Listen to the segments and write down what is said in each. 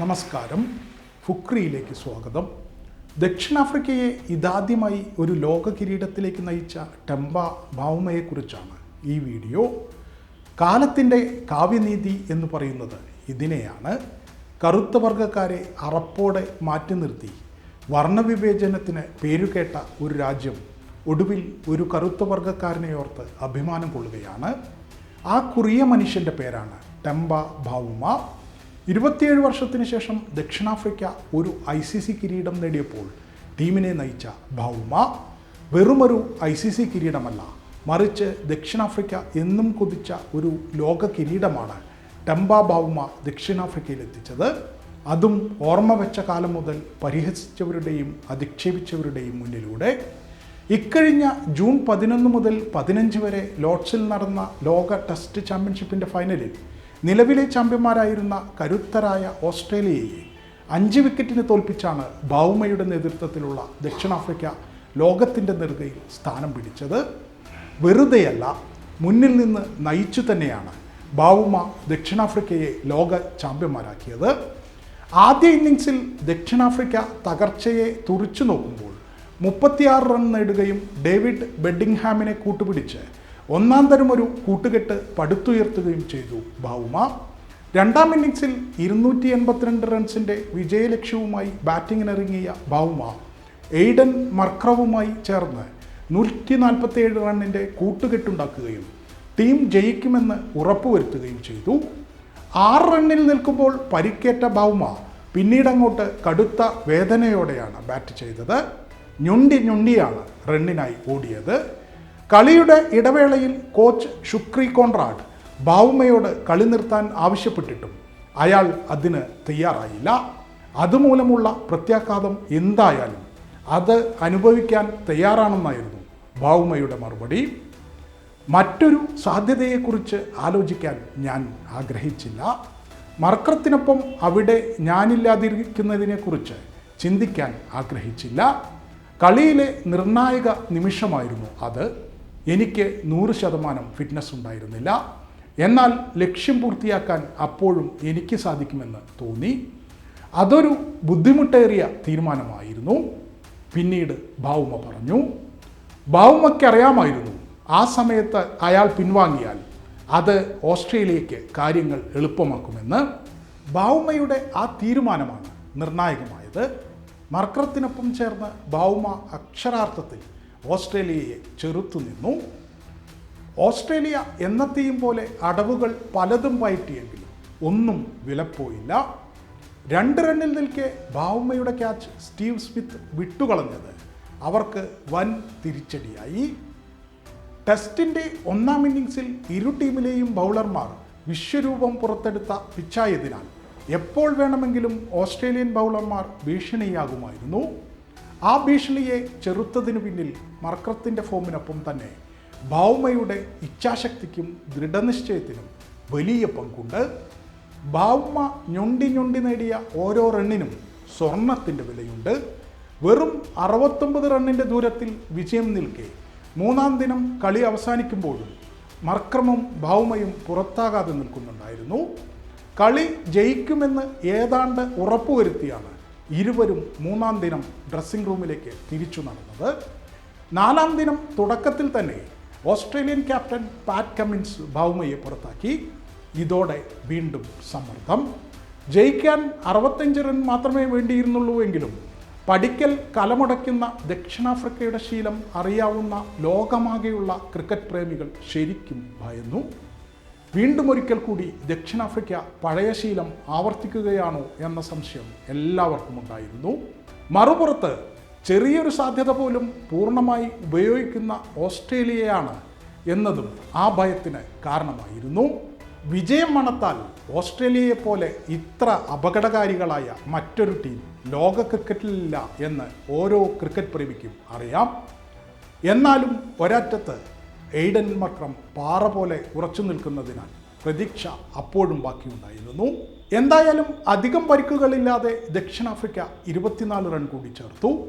നമസ്കാരം. ഫുക്രിയിലേക്ക് സ്വാഗതം. ദക്ഷിണാഫ്രിക്കയെ ഇതാദ്യമായി ഒരു ലോക കിരീടത്തിലേക്ക് നയിച്ച ടെമ്പ ഭൗമയെക്കുറിച്ചാണ് ഈ വീഡിയോ. കാലത്തിന്റെ കാവ്യനീതി എന്ന് പറയുന്നത് ഇതിനെയാണ്. കറുത്ത വർഗക്കാരെ അറപ്പോടെ മാറ്റി നിർത്തി. വർണവിവേചനത്തിന് പേരുകേട്ട ഒരു രാജ്യം ഒടുവിൽ ഒരു കറുത്ത വർഗക്കാരനെയോർത്ത് അഭിമാനം കൊള്ളുകയാണ്. ആ കുറിയ മനുഷ്യന്റെ പേരാണ് ടെമ്പ ഭൗമ ഇരുപത്തിയേഴ് വർഷത്തിന് ശേഷം ദക്ഷിണാഫ്രിക്ക ഒരു ഐ സി സി കിരീടം നേടിയപ്പോൾ ടീമിനെ നയിച്ച ഭൗമ വെറുമൊരു ഐ സി സി കിരീടമല്ല മറിച്ച് ദക്ഷിണാഫ്രിക്ക എന്നും കൊതിച്ച ഒരു ലോക കിരീടമാണ് ടെമ്പ ഭൗമ ദക്ഷിണാഫ്രിക്കയിൽ എത്തിച്ചത് അതും ഓർമ്മ വെച്ച കാലം മുതൽ പരിഹസിച്ചവരുടെയും അധിക്ഷേപിച്ചവരുടെയും മുന്നിലൂടെ. ഇക്കഴിഞ്ഞ ജൂൺ പതിനൊന്ന് മുതൽ പതിനഞ്ച് വരെ ലോഡ്സിൽ നടന്ന ലോക ടെസ്റ്റ് ചാമ്പ്യൻഷിപ്പിന്റെ ഫൈനലിൽ നിലവിലെ ചാമ്പ്യന്മാരായിരുന്ന കരുത്തരായ ഓസ്ട്രേലിയയെ അഞ്ച് വിക്കറ്റിന് തോൽപ്പിച്ചാണ് ബൗമയുടെ നേതൃത്വത്തിലുള്ള ദക്ഷിണാഫ്രിക്ക ലോകത്തിന്റെ നെറുകയിൽ സ്ഥാനം പിടിച്ചത്. വെറുതെയല്ല മുന്നിൽ നിന്ന് നയിച്ചു തന്നെയാണ് ബാവുമ ദക്ഷിണാഫ്രിക്കയെ ലോക ചാമ്പ്യന്മാരാക്കിയത്. ആദ്യ ഇന്നിങ്സിൽ ദക്ഷിണാഫ്രിക്ക തകർച്ചയെ തുറിച്ചു നോക്കുമ്പോൾ മുപ്പത്തിയാറ് റൺ നേടുകയും ഡേവിഡ് ബെഡിംഗ്ഹാമിനെ കൂട്ടുപിടിച്ച് ഒന്നാം തരം ഒരു കൂട്ടുകെട്ട് പടുത്തുയർത്തുകയും ചെയ്തു ഭൗമ രണ്ടാം ഇന്നിങ്സിൽ ഇരുന്നൂറ്റി എൺപത്തിരണ്ട് റൺസിന്റെ വിജയലക്ഷ്യവുമായി ബാറ്റിങ്ങിനിറങ്ങിയ ഭൗമ എയ്ഡൻ മർക്രവുമായി ചേർന്ന് നൂറ്റി നാൽപ്പത്തിയേഴ് റണ്ണിന്റെ കൂട്ടുകെട്ടുണ്ടാക്കുകയും ടീം ജയിക്കുമെന്ന് ഉറപ്പുവരുത്തുകയും ചെയ്തു. ആറ് റണ്ണിൽ നിൽക്കുമ്പോൾ പരിക്കേറ്റ ഭൗമ പിന്നീട് അങ്ങോട്ട് കടുത്ത വേദനയോടെയാണ് ബാറ്റ് ചെയ്തത്. ഞൊണ്ടി ഞൊണ്ടിയാണ് റണ്ണിനായി ഓടിയത്. കളിയുടെ ഇടവേളയിൽ കോച്ച് ഷുക്രി കോൺറാഡ് ബാവുമയോട് കളി നിർത്താൻ ആവശ്യപ്പെട്ടിട്ടും അയാൾ അതിന് തയ്യാറായില്ല. അതുമൂലമുള്ള പ്രത്യാഘാതം എന്തായാലും അത് അനുഭവിക്കാൻ തയ്യാറാണെന്നായിരുന്നു ബാവുമയുടെ മറുപടി. മറ്റൊരു സാധ്യതയെക്കുറിച്ച് ആലോചിക്കാൻ ഞാൻ ആഗ്രഹിച്ചില്ല. മർക്കത്തിനൊപ്പം അവിടെ ഞാനില്ലാതിരിക്കുന്നതിനെക്കുറിച്ച് ചിന്തിക്കാൻ ആഗ്രഹിച്ചില്ല. കളിയിലെ നിർണായക നിമിഷമായിരുന്നു അത്. എനിക്ക് നൂറ് ശതമാനം ഫിറ്റ്നസ് ഉണ്ടായിരുന്നില്ല. എന്നാൽ ലക്ഷ്യം പൂർത്തിയാക്കാൻ അപ്പോഴും എനിക്ക് സാധിക്കുമെന്ന് തോന്നി. അതൊരു ബുദ്ധിമുട്ടേറിയ തീരുമാനമായിരുന്നു. പിന്നീട് ഭൗമ പറഞ്ഞു. ഭൗമയ്ക്കറിയാമായിരുന്നു ആ സമയത്ത് അയാൾ പിൻവാങ്ങിയാൽ അത് ഓസ്ട്രേലിയയ്ക്ക് കാര്യങ്ങൾ എളുപ്പമാക്കുമെന്ന്. ഭൗമയുടെ ആ തീരുമാനമാണ് നിർണായകമായത്. മർക്കറത്തിനൊപ്പം ചേർന്ന് ഭൗമ അക്ഷരാർത്ഥത്തിൽ ഓസ്ട്രേലിയയെ ചെറുത്തുനിന്നു ഓസ്ട്രേലിയ എന്നത്തെയും പോലെ അടവുകൾ പലതും പയറ്റിയെങ്കിലും ഒന്നും വിലപ്പോയില്ല. രണ്ട് റണ്ണിൽ നിൽക്കെ ഭാവുമ്മയുടെ ക്യാച്ച് സ്റ്റീവ് സ്മിത്ത് വിട്ടുകളഞ്ഞത്. അവർക്ക് വൻ തിരിച്ചടിയായി. ടെസ്റ്റിന്റെ ഒന്നാം ഇന്നിങ്സിൽ ഇരു ടീമിലെയും ബൗളർമാർ വിശ്വരൂപം പുറത്തെടുത്ത പിച്ചായതിനാൽ എപ്പോൾ വേണമെങ്കിലും ഓസ്ട്രേലിയൻ ബൗളർമാർ ഭീഷണിയാകുമായിരുന്നു. ആ ഭീഷണിയെ ചെറുത്തതിനു പിന്നിൽ മർക്കത്തിന്റെ ഫോമിനൊപ്പം തന്നെ ഭൗമയുടെ ഇച്ഛാശക്തിക്കും ദൃഢനിശ്ചയത്തിനും വലിയ പങ്കുണ്ട്. ഭൗമ ഞൊണ്ടി ഞൊണ്ടി നേടിയ ഓരോ റണ്ണിനും സ്വർണത്തിന്റെ വിലയുണ്ട്. വെറും അറുപത്തൊമ്പത് റണ്ണിന്റെ ദൂരത്തിൽ വിജയം നിൽക്കെ മൂന്നാം ദിനം കളി അവസാനിക്കുമ്പോഴും മർക്രമും ഭൗമയും പുറത്താകാതെ നിൽക്കുന്നുണ്ടായിരുന്നു. കളി ജയിക്കുമെന്ന് ഏതാണ്ട് ഉറപ്പുവരുത്തിയാണ് ഇരുവരും മൂന്നാം ദിനം ഡ്രസ്സിംഗ് റൂമിലേക്ക് തിരിച്ചു നടന്നത്. നാലാം ദിനം തുടക്കത്തിൽ തന്നെ ഓസ്ട്രേലിയൻ ക്യാപ്റ്റൻ പാറ്റ് കമ്മിൻസ് ഭൗമയെ പുറത്താക്കി. ഇതോടെ വീണ്ടും സമ്മർദ്ദം. ജയിക്കാൻ അറുപത്തഞ്ച് റൺ മാത്രമേ വേണ്ടിയിരുന്നുള്ളൂ എങ്കിലും പഠിക്കൽ കലമുടയ്ക്കുന്ന ദക്ഷിണാഫ്രിക്കയുടെ ശീലം അറിയാവുന്ന ലോകമാകെയുള്ള ക്രിക്കറ്റ് പ്രേമികൾ ശരിക്കും ഭയന്നു. വീണ്ടും ഒരിക്കൽ കൂടി ദക്ഷിണാഫ്രിക്ക പഴയ ശീലം ആവർത്തിക്കുകയാണോ എന്ന സംശയം എല്ലാവർക്കും ഉണ്ടായിരുന്നു. മറുപുറത്ത് ചെറിയൊരു സാധ്യത പോലും പൂർണമായി ഉപയോഗിക്കുന്ന ഓസ്ട്രേലിയയാണ് എന്നതും ആ ഭയത്തിന് കാരണമായിരുന്നു. വിജയം മണത്താൽ ഓസ്ട്രേലിയയെ പോലെ ഇത്ര അപകടകാരികളായ മറ്റൊരു ടീം ലോക ക്രിക്കറ്റിലില്ല എന്ന് ഓരോ ക്രിക്കറ്റ് പ്രേമിക്കും അറിയാം. എന്നാലും ഒരറ്റത്ത് എയ്ഡൻ മക്രം പാറ പോലെ ഉറച്ചു നിൽക്കുന്നതിനാൽ പ്രതീക്ഷ അപ്പോഴും ബാക്കിയുണ്ടായിരുന്നു. എന്തായാലും അധികം പരിക്കുകളില്ലാതെ ദക്ഷിണാഫ്രിക്ക ഇരുപത്തിനാല് റൺ കൂടി ചേർത്തു.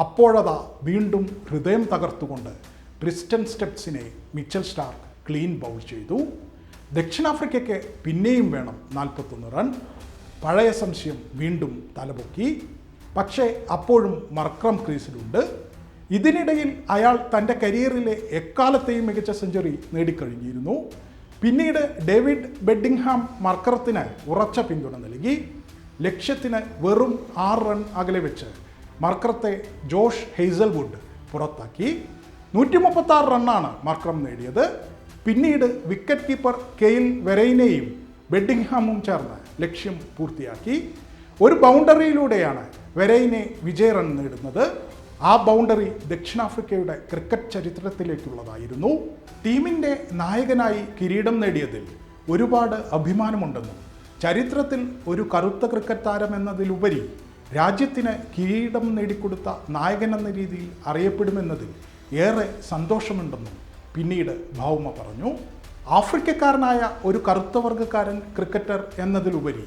അപ്പോഴതാ വീണ്ടും ഹൃദയം തകർത്തുകൊണ്ട് ക്രിസ്റ്റൻ സ്റ്റെപ്സിനെ മിച്ചൽ സ്റ്റാർക്ക് ക്ലീൻ ബൗൾ ചെയ്തു. ദക്ഷിണാഫ്രിക്കയ്ക്ക് പിന്നെയും വേണം നാൽപ്പത്തൊന്ന് റൺ. പഴയ സംശയം വീണ്ടും തലപൊക്കി. പക്ഷേ അപ്പോഴും മർക്രം ക്രീസിലുണ്ട്. ഇതിനിടയിൽ അയാൾ തന്റെ കരിയറിലെ എക്കാലത്തെയും മികച്ച സെഞ്ചുറി നേടിക്കഴിഞ്ഞിരുന്നു. പിന്നീട് ഡേവിഡ് ബെഡിങ്ഹാം മർക്കറത്തിന് ഉറച്ച പിന്തുണ നൽകി. ലക്ഷ്യത്തിന് വെറും ആറ് റൺ അകലെ വെച്ച് മർക്കറത്തെ ജോഷ് ഹെയ്സൽവുഡ് പുറത്താക്കി. നൂറ്റി മുപ്പത്തി ആറ് റണ്ണാണ് മർക്കറം നേടിയത്. പിന്നീട് വിക്കറ്റ് കീപ്പർ കെയിൽ വെറൈനെയും ബെഡിങ്ഹാമും ചേർന്ന് ലക്ഷ്യം പൂർത്തിയാക്കി. ഒരു ബൗണ്ടറിയിലൂടെയാണ് വെരൈനെ വിജയ റൺ നേടുന്നത്. ആ ബൗണ്ടറി ദക്ഷിണാഫ്രിക്കയുടെ ക്രിക്കറ്റ് ചരിത്രത്തിലേക്കുള്ളതായിരുന്നു. ടീമിന്റെ നായകനായി കിരീടം നേടിയതിൽ ഒരുപാട് അഭിമാനമുണ്ടെന്നും ചരിത്രത്തിൽ ഒരു കറുത്ത ക്രിക്കറ്റ് താരം എന്നതിലുപരി രാജ്യത്തിന് കിരീടം നേടിക്കൊടുത്ത നായകൻ എന്ന രീതിയിൽ അറിയപ്പെടുമെന്നതിൽ ഏറെ സന്തോഷമുണ്ടെന്നും പിന്നീട് ഭൗമ പറഞ്ഞു. ആഫ്രിക്കക്കാരനായ ഒരു കറുത്ത വർഗക്കാരൻ ക്രിക്കറ്റർ എന്നതിലുപരി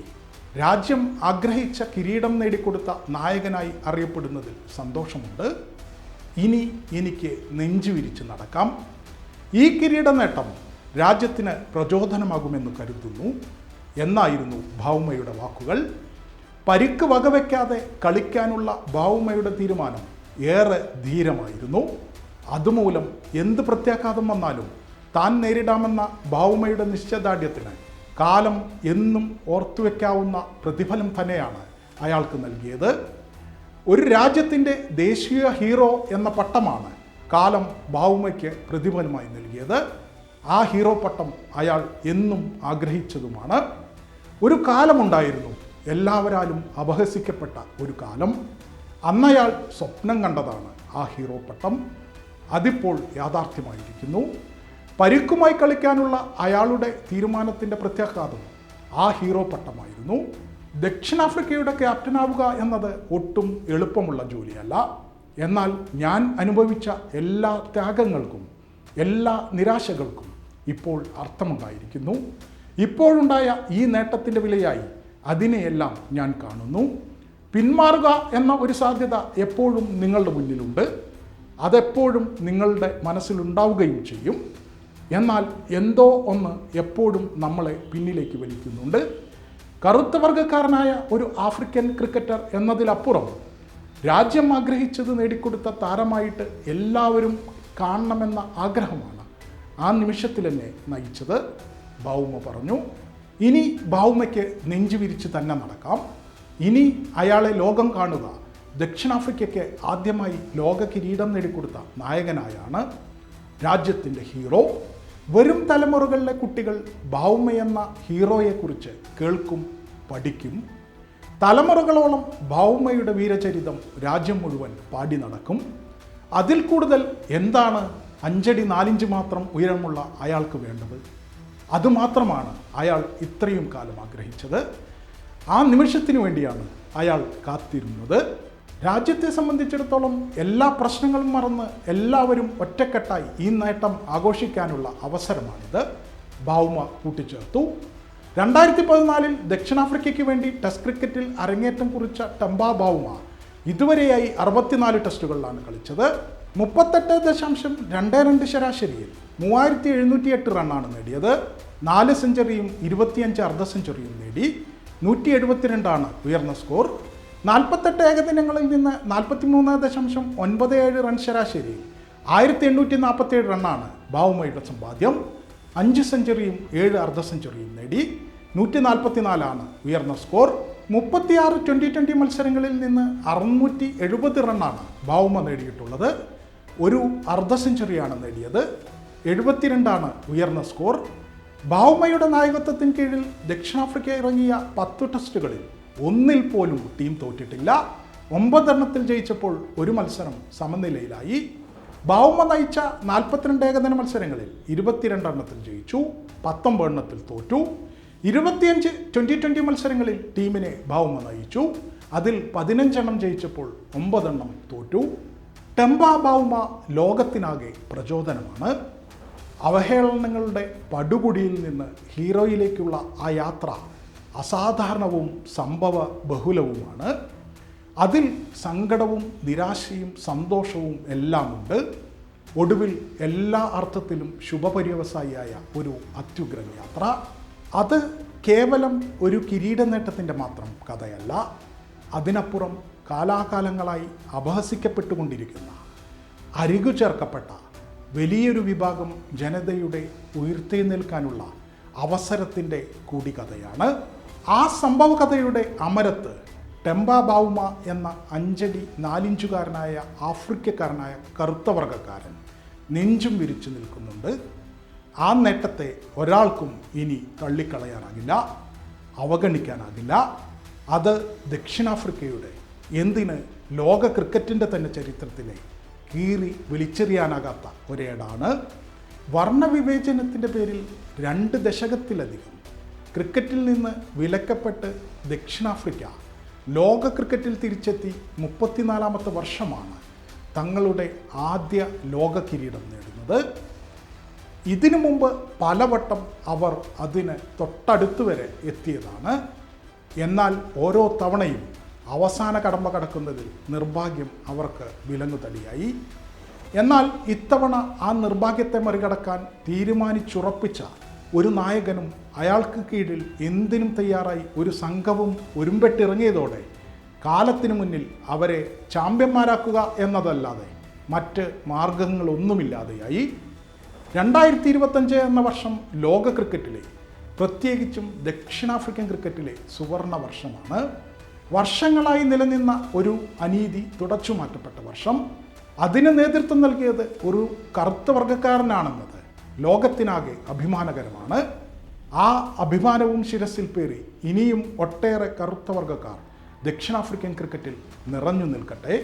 രാജ്യം ആഗ്രഹിച്ച കിരീടം നേടിക്കൊടുത്ത നായകനായി അറിയപ്പെടുന്നതിൽ സന്തോഷമുണ്ട്. ഇനി എനിക്ക് നെഞ്ചു വിരിച്ച് നടക്കാം. ഈ കിരീട നേട്ടം രാജ്യത്തിന് പ്രചോദനമാകുമെന്ന് കരുതുന്നു. എന്നായിരുന്നു ഭൗമയുടെ വാക്കുകൾ. പരിക്ക് വകവയ്ക്കാതെ കളിക്കാനുള്ള ഭൗമയുടെ തീരുമാനം ഏറെ ധീരമായിരുന്നു. അതുമൂലം എന്ത് പ്രത്യാഘാതം വന്നാലും താൻ നേരിടാമെന്ന ഭൗമയുടെ നിശ്ചയദാർഢ്യത്തിന് കാലം എന്നും ഓർത്തു ഓർത്തുവെക്കാവുന്ന പ്രതിഫലം തന്നെയാണ് അയാൾക്ക് നൽകിയത്. ഒരു രാജ്യത്തിന്റെ ദേശീയ ഹീറോ എന്ന പട്ടമാണ് കാലം ഭൗമയ്ക്ക് പ്രതിഫലമായി നൽകിയത്. ആ ഹീറോ പട്ടം അയാൾ എന്നും ആഗ്രഹിച്ചതുമാണ്. ഒരു കാലമുണ്ടായിരുന്നു എല്ലാവരാലും അപഹസിക്കപ്പെട്ട ഒരു കാലം. അന്നയാൾ സ്വപ്നം കണ്ടതാണ് ആ ഹീറോ പട്ടം. അതിപ്പോൾ യാഥാർത്ഥ്യമായിരിക്കുന്നു. പരുക്കുമായി കളിക്കാനുള്ള അയാളുടെ തീരുമാനത്തിന്റെ പ്രത്യാഘാതം. ആ ഹീറോ പട്ടമായിരുന്നു. ദക്ഷിണാഫ്രിക്കയുടെ ക്യാപ്റ്റനാവുക എന്നത് ഒട്ടും എളുപ്പമുള്ള ജോലിയല്ല. എന്നാൽ ഞാൻ അനുഭവിച്ച എല്ലാ ത്യാഗങ്ങൾക്കും എല്ലാ നിരാശകൾക്കും ഇപ്പോൾ അർത്ഥമുണ്ടായിരിക്കുന്നു. ഇപ്പോഴുണ്ടായ ഈ നേട്ടത്തിന്റെ വിലയായി അതിനെയെല്ലാം ഞാൻ കാണുന്നു. പിന്മാറുക എന്ന ഒരു സാധ്യത എപ്പോഴും നിങ്ങളുടെ മുന്നിലുണ്ട്. അതെപ്പോഴും നിങ്ങളുടെ മനസ്സിലുണ്ടാവുകയും ചെയ്യും. എന്നാൽ എന്തോ ഒന്ന് എപ്പോഴും നമ്മളെ പിന്നിലേക്ക് വലിക്കുന്നുണ്ട്. കറുത്ത വർഗക്കാരനായ ഒരു ആഫ്രിക്കൻ ക്രിക്കറ്റർ എന്നതിലപ്പുറം രാജ്യം ആഗ്രഹിച്ചത് നേടിക്കൊടുത്ത താരമായിട്ട് എല്ലാവരും കാണണമെന്ന ആഗ്രഹമാണ് ആ നിമിഷത്തിൽ എന്നെ നയിച്ചത്. ഭൗമ പറഞ്ഞു. ഇനി ഭൗമയ്ക്ക് നെഞ്ചു വിരിച്ച് തന്നെ നടക്കാം. ഇനി അയാളെ ലോകം കാണുക. ദക്ഷിണാഫ്രിക്കയ്ക്ക് ആദ്യമായി ലോക കിരീടം നേടിക്കൊടുത്ത നായകനായാണ് രാജ്യത്തിന്റെ ഹീറോ. വരും തലമുറകളിലെ കുട്ടികൾ ഭൗമയെന്ന ഹീറോയെക്കുറിച്ച് കേൾക്കും പഠിക്കും. തലമുറകളോളം ഭൗമയുടെ വീരചരിതം രാജ്യം മുഴുവൻ പാടി നടക്കും. അതിൽ കൂടുതൽ എന്താണ് അഞ്ചടി നാലിഞ്ച് മാത്രം ഉയരമുള്ള അയാൾക്ക് വേണ്ടത്? അതുമാത്രമാണ് അയാൾ ഇത്രയും കാലം ആഗ്രഹിച്ചത്. ആ നിമിഷത്തിനു വേണ്ടിയാണ് അയാൾ കാത്തിരുന്നത്. രാജ്യത്തെ സംബന്ധിച്ചിടത്തോളം എല്ലാ പ്രശ്നങ്ങളും മറന്ന് എല്ലാവരും ഒറ്റക്കെട്ടായി ഈ നേട്ടം ആഘോഷിക്കാനുള്ള അവസരമാണിത്. ഭൗമ കൂട്ടിച്ചേർത്തു. രണ്ടായിരത്തി പതിനാലിൽ ദക്ഷിണാഫ്രിക്കയ്ക്ക് വേണ്ടി ടെസ്റ്റ് ക്രിക്കറ്റിൽ അരങ്ങേറ്റം കുറിച്ച ടംബ ഭൗമ ഇതുവരെയായി അറുപത്തിനാല് ടെസ്റ്റുകളിലാണ് കളിച്ചത്. മുപ്പത്തെട്ട് ദശാംശം രണ്ട് രണ്ട് ശരാശരിയിൽ മൂവായിരത്തി എഴുന്നൂറ്റി എട്ട് റണ്ണാണ് നേടിയത്. നാല് സെഞ്ചുറിയും ഇരുപത്തിയഞ്ച് അർദ്ധ സെഞ്ചുറിയും നേടി. നൂറ്റി എഴുപത്തിരണ്ടാണ് ഉയർന്ന സ്കോർ. നാൽപ്പത്തെട്ട് ഏകദിനങ്ങളിൽ നിന്ന് നാൽപ്പത്തി മൂന്ന് ദശാംശം ഒൻപത് ഏഴ് റൺ ശരാശരി ആയിരത്തി എണ്ണൂറ്റി നാൽപ്പത്തി ഏഴ് റണ്ണാണ് ബാവുമയുടെ സമ്പാദ്യം. അഞ്ച് സെഞ്ചുറിയും ഏഴ് അർദ്ധ സെഞ്ചുറിയും നേടി. നൂറ്റി നാൽപ്പത്തിനാലാണ് ഉയർന്ന സ്കോർ മുപ്പത്തിയാറ് ട്വന്റി ട്വന്റി മത്സരങ്ങളിൽ നിന്ന് അറുന്നൂറ്റി എഴുപത് റണ്ണാണ് ബാവുമ നേടിയിട്ടുള്ളത്. ഒരു അർദ്ധ സെഞ്ചുറിയാണ് നേടിയത്. എഴുപത്തിരണ്ടാണ് ഉയർന്ന സ്കോർ ബാവുമയുടെ നായകത്വത്തിന് കീഴിൽ ദക്ഷിണാഫ്രിക്ക ഇറങ്ങിയ പത്ത് ടെസ്റ്റുകളിൽ ഒന്നിൽ പോലും ടീം തോറ്റിട്ടില്ല. ഒമ്പതെണ്ണത്തിൽ ജയിച്ചപ്പോൾ ഒരു മത്സരം സമനിലയിലായി. ബാവുമ നയിച്ച നാൽപ്പത്തിരണ്ട് ഏകദിന മത്സരങ്ങളിൽ ഇരുപത്തിരണ്ടെണ്ണത്തിൽ ജയിച്ചു പത്തൊമ്പതെണ്ണത്തിൽ തോറ്റു. ഇരുപത്തിയഞ്ച് ട്വന്റി ട്വന്റി മത്സരങ്ങളിൽ ടീമിനെ ബാവുമ നയിച്ചു. അതിൽ പതിനഞ്ചെണ്ണം ജയിച്ചപ്പോൾ ഒമ്പതെണ്ണം തോറ്റു. ടെമ്പ ബാവുമ ലോകത്തിനാകെ പ്രചോദനമാണ്. അവഹേളനങ്ങളുടെ പടുകുടിയിൽ നിന്ന് ഹീറോയിലേക്കുള്ള ആ യാത്ര അസാധാരണവും സംഭവ ബഹുലവുമാണ്. അതിൽ സങ്കടവും നിരാശയും സന്തോഷവും എല്ലാമുണ്ട്. ഒടുവിൽ എല്ലാ അർത്ഥത്തിലും ശുഭപര്യവസായിയായ ഒരു അത്യുഗ്രൻ യാത്ര. അത് കേവലം ഒരു കിരീട നേട്ടത്തിന്റെ മാത്രം കഥയല്ല അതിനപ്പുറം കാലാകാലങ്ങളായി അപഹസിക്കപ്പെട്ടുകൊണ്ടിരിക്കുന്ന അരികു ചേർക്കപ്പെട്ട വലിയൊരു വിഭാഗം ജനതയുടെ ഉയർത്തെഴുന്നേൽക്കാനുള്ള അവസരത്തിന്റെ കൂടി കഥയാണ് ആ സംഭവ കഥയുടെ അമരത്ത് ടെമ്പ ബാവുമ എന്ന അഞ്ചടി നാലിഞ്ചുകാരനായ ആഫ്രിക്കക്കാരനായ കറുത്ത വർഗക്കാരൻ നെഞ്ചും വിരിച്ചു നിൽക്കുന്നുണ്ട്. ആ നേട്ടത്തെ ഒരാൾക്കും ഇനി തള്ളിക്കളയാനാകില്ല അവഗണിക്കാനാകില്ല. അത് ദക്ഷിണാഫ്രിക്കയുടെ എന്തിന് ലോക ക്രിക്കറ്റിന്റെ തന്നെ ചരിത്രത്തിലെ കീറി വിളിച്ചെറിയാനാകാത്ത ഒരേടാണ്. വർണവിവേചനത്തിന്റെ പേരിൽ രണ്ട് ദശകത്തിലധികം ക്രിക്കറ്റിൽ നിന്ന് വിലക്കപ്പെട്ട് ദക്ഷിണാഫ്രിക്ക ലോക ക്രിക്കറ്റിൽ തിരിച്ചെത്തി മുപ്പത്തിനാലാമത്തെ വർഷമാണ് തങ്ങളുടെ ആദ്യ ലോക കിരീടം നേടുന്നത്. ഇതിനു മുമ്പ് പലവട്ടം അവർ അതിന് തൊട്ടടുത്ത് വരെ എത്തിയതാണ്. എന്നാൽ ഓരോ തവണയും അവസാന കടമ്പ കടക്കുന്നതിൽ നിർഭാഗ്യം അവർക്ക് വിലങ്ങുതടിയായി എന്നാൽ ഇത്തവണ ആ നിർഭാഗ്യത്തെ മറികടക്കാൻ തീരുമാനിച്ചുറപ്പിച്ച ഒരു നായകനും അയാൾക്ക് കീഴിൽ എന്തിനും തയ്യാറായി ഒരു സംഘവും ഒരുമ്പെട്ടിറങ്ങിയതോടെ കാലത്തിനു മുന്നിൽ അവരെ ചാമ്പ്യന്മാരാക്കുക എന്നതല്ലാതെ മറ്റ് മാർഗങ്ങളൊന്നുമില്ലാതെയായി. രണ്ടായിരത്തി ഇരുപത്തഞ്ച് എന്ന വർഷം ലോക ക്രിക്കറ്റിലെ പ്രത്യേകിച്ചും ദക്ഷിണാഫ്രിക്കൻ ക്രിക്കറ്റിലെ സുവർണ വർഷമാണ്. വർഷങ്ങളായി നിലനിന്ന ഒരു അനീതി തുടച്ചു മാറ്റപ്പെട്ട വർഷം. അതിന് നേതൃത്വം നൽകിയത് ഒരു കറുത്ത വർഗക്കാരനാണെന്നത് ലോകത്തിനാകെ അഭിമാനകരമാണ്. ആ അഭിമാനവും ശിരസിൽ പേറി ഇനിയും ഒട്ടേറെ കറുത്ത വർഗക്കാർ ദക്ഷിണാഫ്രിക്കൻ ക്രിക്കറ്റിൽ നിറഞ്ഞു നിൽക്കട്ടെ.